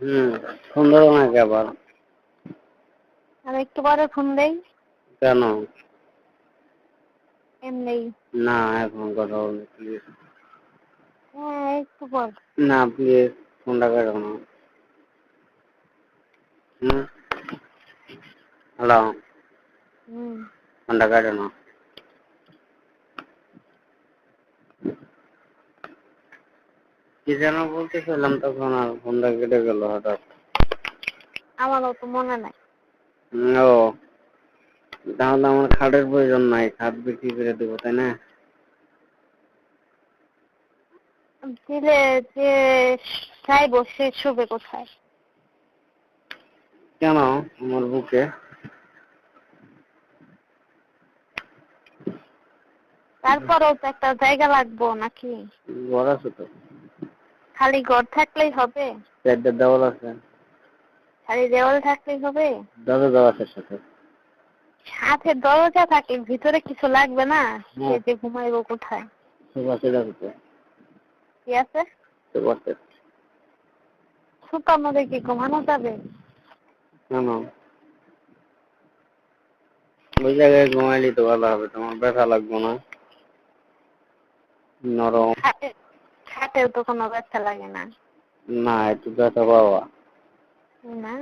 হুম phone ধরো না আবার? আর একটু পরে ফোন দেই? কেন? এমনি। না এখন কথা বলবে প্লিজ হ্যাঁ একটু পর। না প্লিজ ফোনটা কেটো না হুম হ্যালো হুম। ফোনটা কেটো না কি যেন বলতেছিলাম তখন আর ফোনটা কেটে গেল হঠাৎ। আমারও তো মনে নাই। ও। তাহলে আমার খাটের প্রয়োজন নাই খাট বিক্রি করে দেবো তাই না? দিলে যে চাইব সে শোবে কোথায়? কেন আমার বুকে? তারপরেও তো একটা জায়গা লাগবো নাকি? ঘর আছে তো। খালি ঘর থাকলেই হবে? চারটা দেওয়াল আছে। খালি দেওয়াল থাকলেই হবে? দাদা দেওয়া আছে সাথে। সাথে দরজা থাকলে ভিতরে কিছু লাগবে না? সে হ্যাঁ। যে ঘুমাইবো কোথায়? সোফা সেট আছে তো। কি আছে? সোফা সেট সুতার মধ্যে কি ঘুমানো যাবে? কেন ওই জায়গায় ঘুমাইলে তো ভালো হবে তোমার ব্যথা লাগবে না। নরম। খাটেও তো কোনো ব্যথা লাগে না। না একটু ব্যথা পাওয়া। না?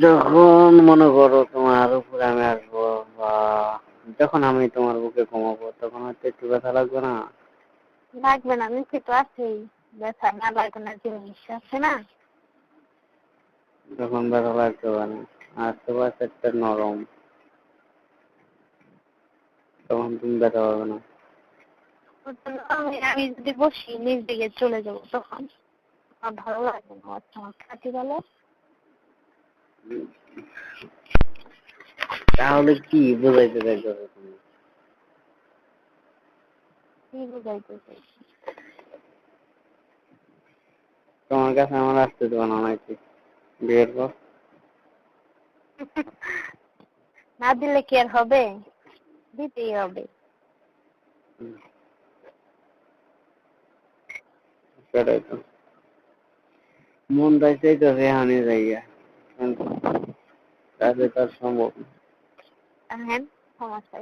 যখন মনে করো তোমার উপরে আমি আসব বা যখন আমি তোমার বুকে ঘুমাবো তখন হয়তো একটু ব্যথা লাগবে না? লাগবে না নিচে তো আছেই। ব্যথা না লাগবে না জিনিস আছে না? তখন ব্যথা লাগতে পারে আর সোফা সেটটা নরম। তখন তুমি ব্যথা পাবে না। আমি আমি যদি বসি নিচ দিকে চলে যাব তখন। আমার ভালো লাগবে না আচ্ছা আমার তাহলে কি বোঝাইতে চাইছো? তুমি কি বুঝাইতে চাইছি? তোমার কাছে আমার আসতে দেবো না নাকি? বিয়ের পর? না দিলে কি আর হবে? দিতেই হবে। সেটাই তো মন তাই চাইতেছে হানি তার সম্ভব হ্যাঁ সমস্যা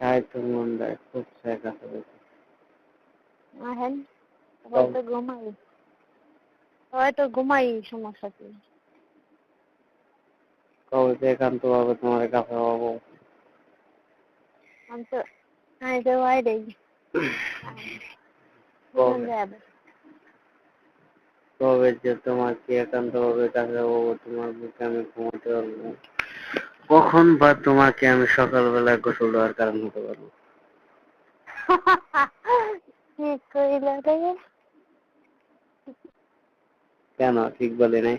তাই তো মন দেয় খুব হ্যাঁ সবাই ঘুমাই। সবাই তো ঘুমাই সমস্যা কি? কবে যে একান্ত ভাবে তোমার কাছে পাবো। আমি তো আমি তো বাইরেই। কবে? কবে যে তোমাকে তোমার বুকে আমি ঘুমাতে পারব কখন বা তোমাকে আমি সকালবেলা গোসল দেওয়ার কারণ হতে পারব? কি কইলা রে? কেন? ঠিক বলে নাই?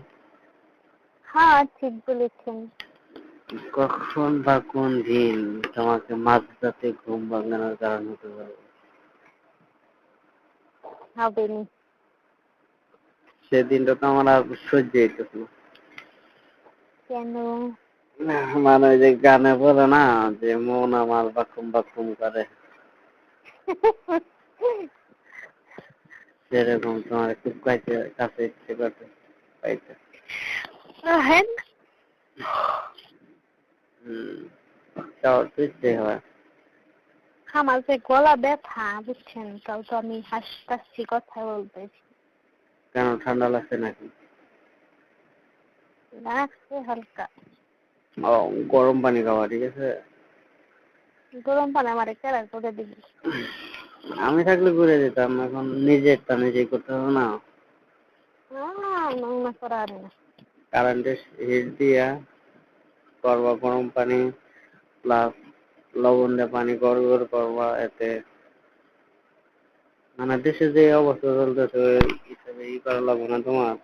হ্যাঁ ঠিক বলেছেন। কখন বা কোন দিন তোমাকে মাঝরাতে ঘুম ভাঙানোর কারণ হতে পারব? হবে নি সেদিনটা তো আমার আর সহ্য হইতেছে না। কেন? মানে ওই যে গানে বলে না যে মন আমার বাকুম বাকুম করে। সেরকম তোমার খুব কাছে কাছে ইচ্ছে করতে পাইতে হ্যাঁ হম তাও তো ইচ্ছে হয়। আমার যে গলা ব্যথা বুঝছেন? তাও তো আমি হাসতাছি কথা বলতেছি। কেন ঠান্ডা লাগছে নাকি? লাগছে হালকা। ও গরম পানি খাওয়া ঠিক আছে? গরম পানি আমার কেরার করে দিবি? আমি থাকলে করে দিতাম এখন নিজেরটা নিজেই করতে হবে না। না করা আর না। কারেন্টের হিট দিয়া করবা গরম পানি প্লাস লবণ দিয়ে পানি গড় গড় করবা এতে। মানে দেশে যে অবস্থা চলতেছে ওই হিসাবে ই করা লাগবে না তোমার।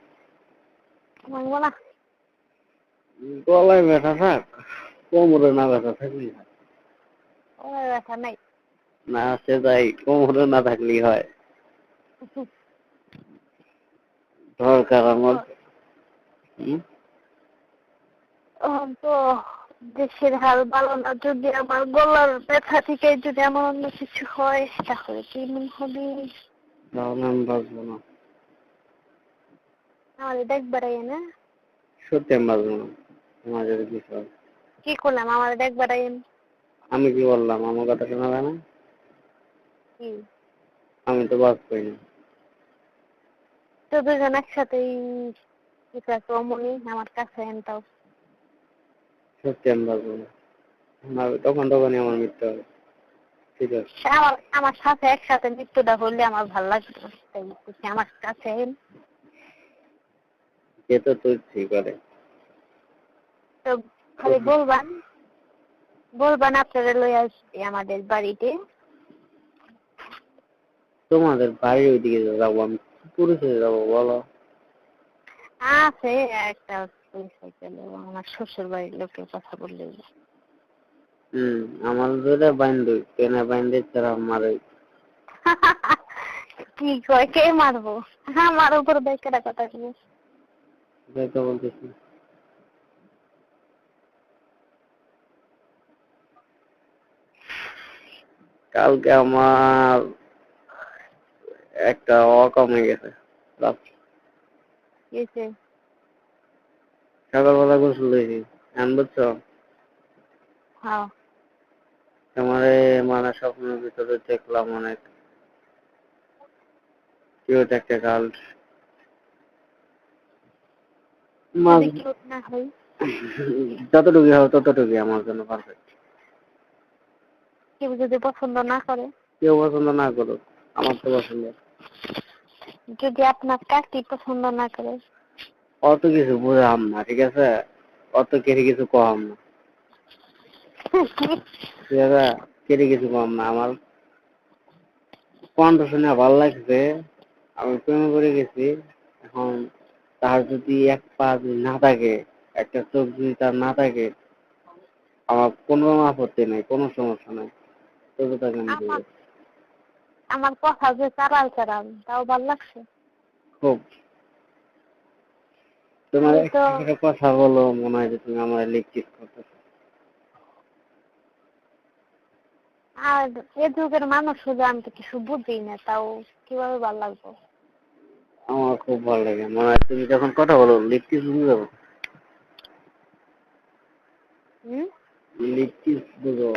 গলায় ব্যথা থাক কোমরে না ব্যথা থাকলেই হয়। ব্যথা নাই। না সে যাই কোমরে না থাকলেই হয়। দরকার আমার। হুম? তো। দেশের হাল ভালো না যদি আমার গলার ব্যথা থেকে যদি এমন অন্য কিছু হয় তাহলে কি মন হবে? আমি বাঁচবো না। আমাদের দেখবার না? সত্যি আমি বাঁচবো না। যদি কিছু হয়। কি করলাম? আমাদের দেখবার আমি কি বললাম? আমার কথা শোনা যায় না? আমি তো বাঁচবই না। তো দুজন একসাথেই কিছু একটা অমনি আমার কাছে সত্যি আমি বাঁচবো না। আমার তখন তখনই আমার মৃত্যু হবে। ঠিক আছে। আমার আমার সাথে একসাথে মৃত্যুটা হলে আমার ভালো বলতেছি, আমার কাছে। তো তুই ঠিক করে তো খালি বলবান বলবান আপনারা লই আসবে আমাদের বাড়িতে। তোমাদের বাড়ির ওইদিকে যাব আমি। পুরুষে যাব বলো। আছে একটা পরিচয় পেলে আমার শ্বশুর বাড়ির লোকের কথা হম আমার ধরে বাইন্দুই কেনে বাইন্দে তারা মারে কি কয় কে মারবো? আমার উপর বেকারা কথা কি এটাই বলতেছি। কালকে আমার একটা অকাম কমে গেছে সকালবেলা গোসল দিয়েছি এখন বুঝছ? হ্যাঁ। আমার মানে স্বপ্নের ভিতরে দেখলাম অনেক। কিউট একটা গার্ল যতটুকু হবে ততটুকুই আমার জন্য পারফেক্ট কেউ যদি পছন্দ না করে। কেউ পছন্দ না করুক আমার তো পছন্দ। যদি আপনার কাকি পছন্দ না করে অত কিছু বুঝাম না ঠিক আছে? অত কেটে কিছু কম না। ঠিক আছে? কেটে কিছু কম না। আমার কণ্ঠ শুনে ভালো লাগছে। আমি প্রেমে পড়ে গেছি। এখন তার যদি এক পা যদি না থাকে একটা চোখ যদি তার না থাকে আমার কোনো আপত্তি নেই কোনো সমস্যা নেই। তবু তাকে আমি আমার কথা যে চারাল চারাল তাও ভালো লাগছে? খুব। তোমার একটা কথা বলো মনে হয় যে তুমি আমার লিপকিস করতেছো। আর এ যুগের মানুষ হলে আমি তো কিছু বুঝি না তাও কীভাবে ভালো লাগবো? আমার খুব ভালো লাগে মনে হয় তুমি যখন কথা বলো লিপকিস বুঝে যাব। হুম? লিপকিস বুঝো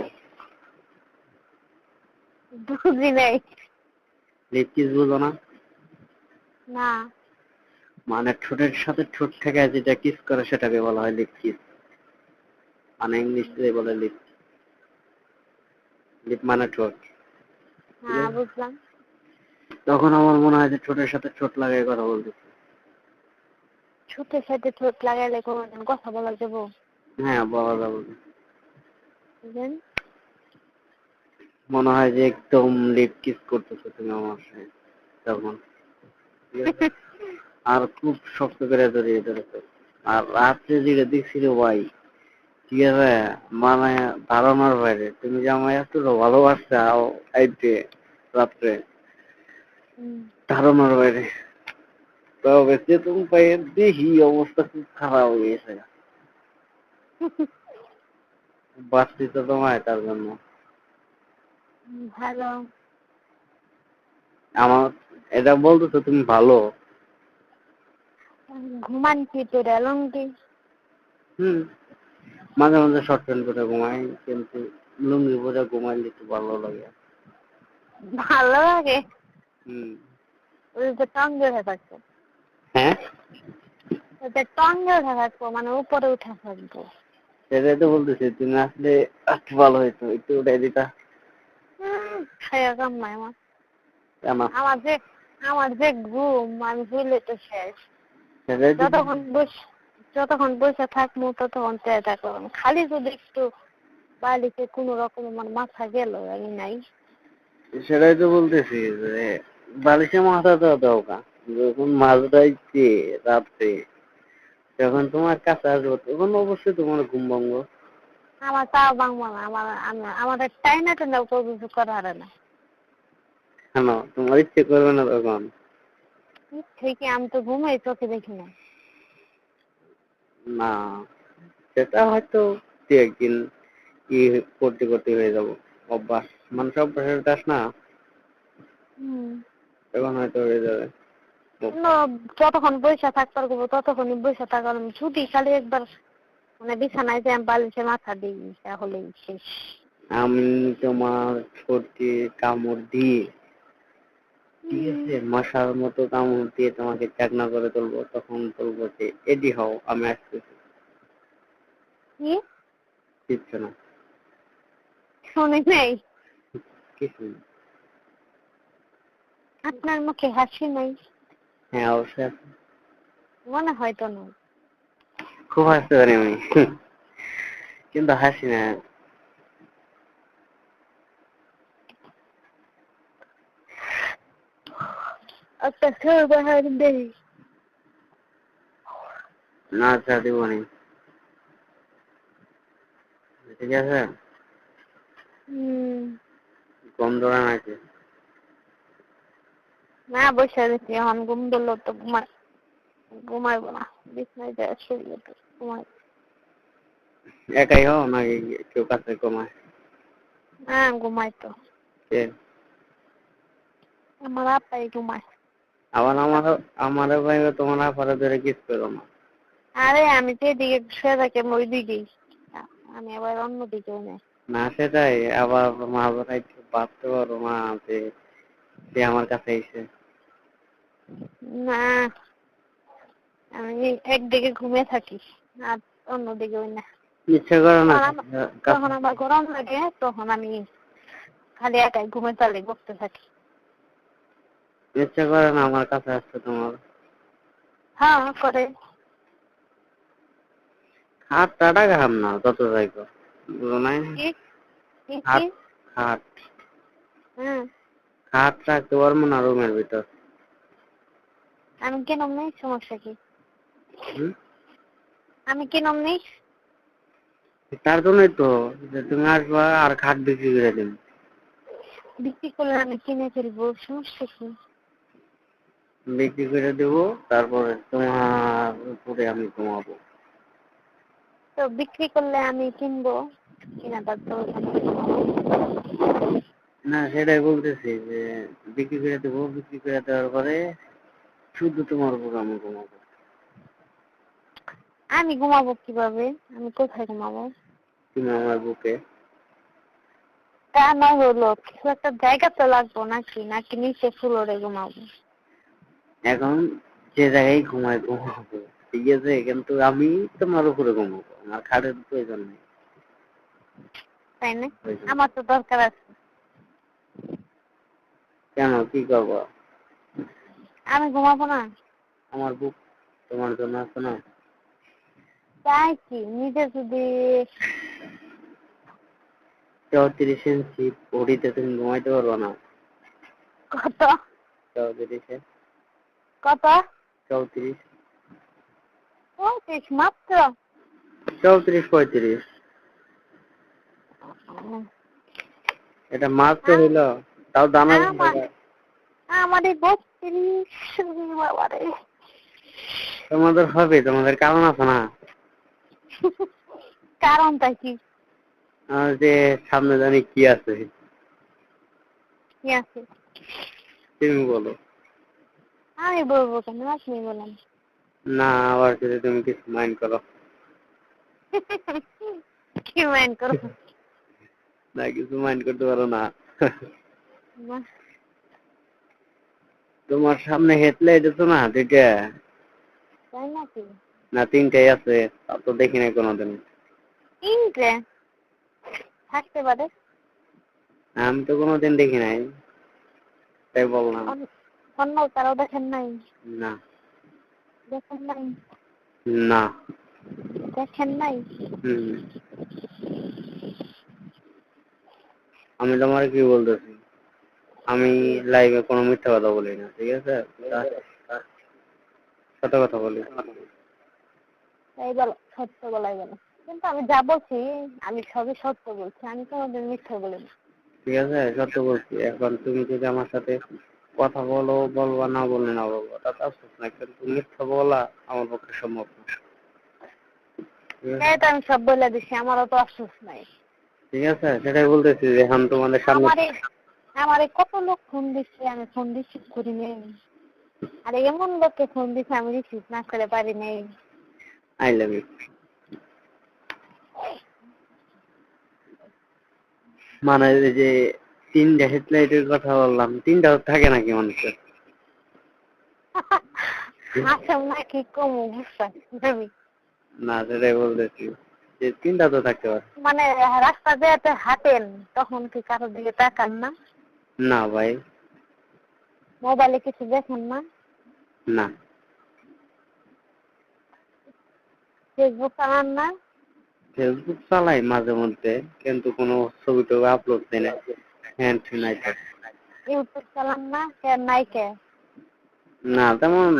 বুঝি নাই। লিপকিস বুঝো না? না। মানে ঠোঁটের সাথে ঠোঁট থেকে যেটা কিস করে সেটাকে বলা হয় লিপ কিস মানে ইংলিশে বলে লিপ লিপ মানে ঠোঁট। হ্যাঁ বুঝলাম। তখন আমার মনে হয় যে ঠোঁটের সাথে ঠোঁট লাগাই কথা বলতেছি ছোটের সাথে ঠোঁট লাগাইলে কোনোদিন কথা বলা যাব? হ্যাঁ বলা যাবে। মনে হয় যে একদম লিপ কিস করতেছো তুমি আমার সাথে তখন? আর খুব শক্ত করে জড়িয়ে ধরেছে আর রাত্রে যেটা দেখছিল ভাই ঠিক আছে মানে ধারণার বাইরে। তুমি যে আমায় এতটা ভালোবাসছো আইতে রাত্রে। ধারণার বাইরে। তবে চেতন পায়ে দেখি অবস্থা খুব খারাপ হয়ে গেছে। বাঁচছি তো তোমায় তার জন্য। ভালো। আমার এটা বলতেছো তুমি ভালো। কি হুম মাঝে মাঝে শর্ট প্যান্ট পরে ঘুমাই কিন্তু লুঙ্গি পরে ঘুমাইলে একটু ভালো লাগে। ভালো লাগে? হুম। ওই যে টঙ্গে উঠে থাকতো হ্যাঁ টঙ্গে উঠে মানে উপরে উঠে থাকব সেটাই তো বলতেছি তুমি আসলে একটু ভালো হইতো একটু উঠাই দিতা। খাইয়া কাম নাই আমার। আমার যে আমার যে ঘুম আমি ভুলে তো শেষ। যতক্ষণ বস যতক্ষণ বসে থাকব ততক্ষণ চেষ্টা করব খালি যদি একটু বাড়িতে কোনো রকম আমার মাথা গেল আমি নাই। সেটাই তো বলতেছি যে বালিশে মাথা দেওয়া দরকার যখন মাছ মাঝরাইতে রাত্রে যখন তোমার কাছে আসব তখন অবশ্যই তোমার ঘুম ভঙ্গ আমার তাও বাংবো না আমার আমি- আমাদের টাইনা টাইনা উপর কিছু করার না। কেন? তোমার ইচ্ছে করবে না তখন? ঠিকই আমি তো ঘুমাই চোখে দেখি না। না সেটা হয়তো দু একদিন ই করতে করতে হয়ে যাব। অভ্যাস মানুষ অভ্যাসের দাস না। তখন হয়তো হয়ে যাবে। না, যতক্ষণ বৈশা থাকতে পারব ততক্ষণই বৈশা থাকার ছুটি খালি একবার মানে বিছানায় যে বালিশে মাথা দিই তাহলেই শেষ। আমি তোমার ঠোঁটে কামড় দিয়ে ঠিক আছে মশার মতো কামড় দিয়ে তোমাকে চাকনা করে তুলবো তখন বলব যে এডি হও আমি আসতেছি। কি? কিচ্ছু না। শুনি নাই? কিছু না। আপনার মুখে হাসি নাই? হ্যাঁ অবশ্যই আছে। মনে হয় তো নয় খুব হাসতে পারি আমি। কিন্তু হাসি না। না চা দিব নি। ঠিক আছে? কম দৌড়া নাকি? না বসে এখন ঘুম ধরলো তো ঘুমাই ঘুমাইবো না। বিছনায় যায় তো ঘুমাই। একাই হও নাকি কেউ কাছে কমায় হ্যাঁ ঘুমাই তো। কে? আমার আপাই ঘুমায়। আবার আমার আমার ভাই তোমার আপারে ধরে কিস করো না। আরে আমি তো এদিকে শুয়ে থাকি ওই দিকেই আমি আবার অন্য দিকেও নেই। না সেটাই। আবার মা বাবাই ভাবতে পারো না যে সে আমার কাছে এসে। না আমি একদিকে ঘুমিয়ে থাকি আর অন্যদিকে ওই না। ইচ্ছা করে না তখন যখন আমার গরম লাগে তখন আমি খালি একাই ঘুমে তালে বসতে থাকি। ইচ্ছা করে না আমার কাছে আসতে তোমার? হ্যাঁ করে। খাট টাটা খাম না তত যাইগো বুঝো নাই? খাট হ্যাঁ খাট রাখতে পারব না রুমের ভিতর। আমি কেন নেই? সমস্যা কি? আমি কেন নেই? তার জন্যই তো যে তুমি আসবা আর খাট বিক্রি করে দিন বিক্রি করলে আমি কিনে ফেলব সমস্যা কি? বিক্রি করে দেবো তারপরে তোমার উপরে আমি ঘুমাবো। তো বিক্রি করলে আমি কিনবো? কিনা তার তো না সেটাই বলতেছি যে বিক্রি করে দেবো বিক্রি করে দেওয়ার পরে শুধু তোমার উপর আমি ঘুমাবো। আমি ঘুমাবো কীভাবে? আমি কোথায় ঘুমাবো? তুমি আমার বুকে। তা না হলো কিছু একটা জায়গা তো লাগবো নাকি? নাকি নিচে ফ্লোরে ঘুমাবো? এখন যে জায়গায় ঘুমাই ঘুমাবো। ঠিক আছে কিন্তু আমি তোমার উপরে ঘুমাবো। আমার খাটের প্রয়োজন নেই। তাই না? আমার তো দরকার আছে। কেন? কি করব? আমি ঘুমাবো না। আমার বুক তোমার জন্য আছে না? তাই কি? নিজে যদি চৌত্রিশ ইঞ্চি বডিতে তুমি ঘুমাইতে পারব না? কত? চৌত্রিশে কত চৌত্রিশ পঁয়ত্রিশ মাত্র চৌত্রিশ পঁয়ত্রিশ এটা মাত্র হইল তাও দানা আমার- আমার বত্রিশ বাবারে তোমাদের হবে তোমাদের কারণ আছে না কারণটা কি যে সামনে জানি কি আছে কি আছে তুমি বলো আমি বলব কেন? আপনি বলেন। না আবার যদি তুমি কিছু মাইন্ড করো। কি মাইন্ড করব না কিছু মাইন্ড করতে পারো না। না, তোমার সামনে হেডলাইট আছে না দুইটা তাই নাকি? না তিনটাই আছে তা তো দেখি নাই কোনোদিন। তিনটে? থাকতে পারে। আমি তো কোনোদিন দেখি নাই। তাই বললাম। কারও দেখেন নাই? না। দেখেন নাই? না। দেখেন নাই? হুম। আমি তোমার কি বলতেছি? আমি লাইভে কোনো মিথ্যা কথা বলি না ঠিক আছে? সত্য কথা বলি। তাই বলো সত্য বলাই বলো কিন্তু আমি যা বলছি আমি সবই সত্য বলছি আমি কোনোদিন মিথ্যা বলি না। ঠিক আছে? সত্য বলছি। এখন তুমি যদি আমার সাথে কথা বলো বলবা না বলে না বলব। তাতে আফসোস না কিন্তু মিথ্যা বলা আমার পক্ষে সম্ভব না। তো আমি সব বলে দিছি আমারও তো আফসোস নাই। ঠিক আছে সেটাই বলতেছি যে এখন তোমাদের সামনে আমারে কত লোক ফোন দিচ্ছে আমি ফোন রিসিভ করি নেই। আরে এমন লোককে ফোন দিছে আমি রিসিভ না করে পারি নাই। I love you. মানে যে তিনটা হেডলাইটের কথা বললাম তিনটা থাকে নাকি মানুষের? আসম না কমু সেটাই বলতেছি যে তিনটা তো থাকতে পারে। মানে রাস্তা দিয়ে হাঁটেন তখন কি কারোর দিকে তাকান না? না ভাই। মোবাইলে কিছু দেখেন না? না। ফেসবুক চালান না? ফেসবুক চালাই মাঝে মধ্যে কিন্তু কোনো ছবি টবি আপলোড দিই না। হ্যান্ড। ইউটিউব চালান না কে নাই কে না তেমন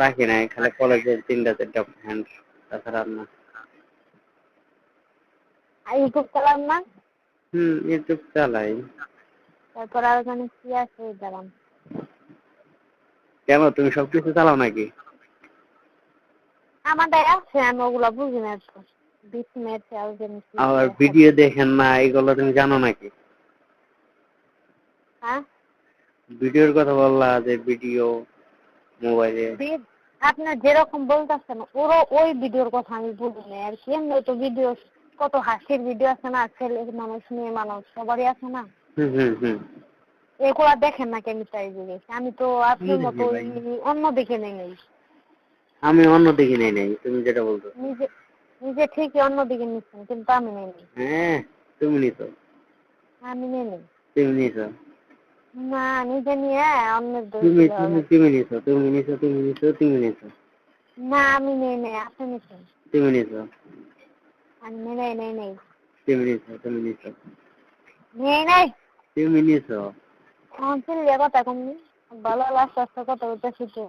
রাখি নাই খালি কলেজের তিনটা চারটা হ্যান্ড তাছাড়া না। ইউটিউব চালান না? হুম ইউটিউব চালাই। তারপর আর জানি কি আছে দাঁড়ান কেন তুমি সবকিছু চালাও নাকি? আমাদের আছে আমি ওগুলো বুঝি না মিনিট আর। ভিডিও দেখেন না এগুলো তুমি জানো নাকি? হ্যাঁ? ভিডিওর কথা বললা যে ভিডিও মোবাইলে। আপনি যেরকম বলতেছেন ওরও ওই ভিডিওর কথা আমি বলি না আর কি। এমনি তো ভিডিও কত হাসির ভিডিও আছে না ছেলে মানুষ মেয়ে মানুষ সবারই আছে না। এগুলা দেখেন না কেন তাই জিজ্ঞেস আমি তো আপনার মতো অন্য দিকে নেই নেই। আমি অন্য দিকে নেই নাই তুমি যেটা বলতো নিজে নিজে ঠিকই অন্য দিকে নিচ্ছেন কিন্তু আমি নেই। হ্যাঁ তুমি নিছো। আমি নেই নেই। তুমি নিছো। না নিজে নিয়ে অন্যের দোষ তুমি। তুমি তুমি নিছো তুমি নিছো তুমি নিছো তুমি নিছো। না আমি নেই নেই আপনি নিচ্ছেন তুমি নিছো। আমি নেই নেই নেই তুমি নিছো তুমি নিছো। নেই নেই। তুমি নিছো। কথা কমনি ভালো আস্তে কথা বলতে শিখে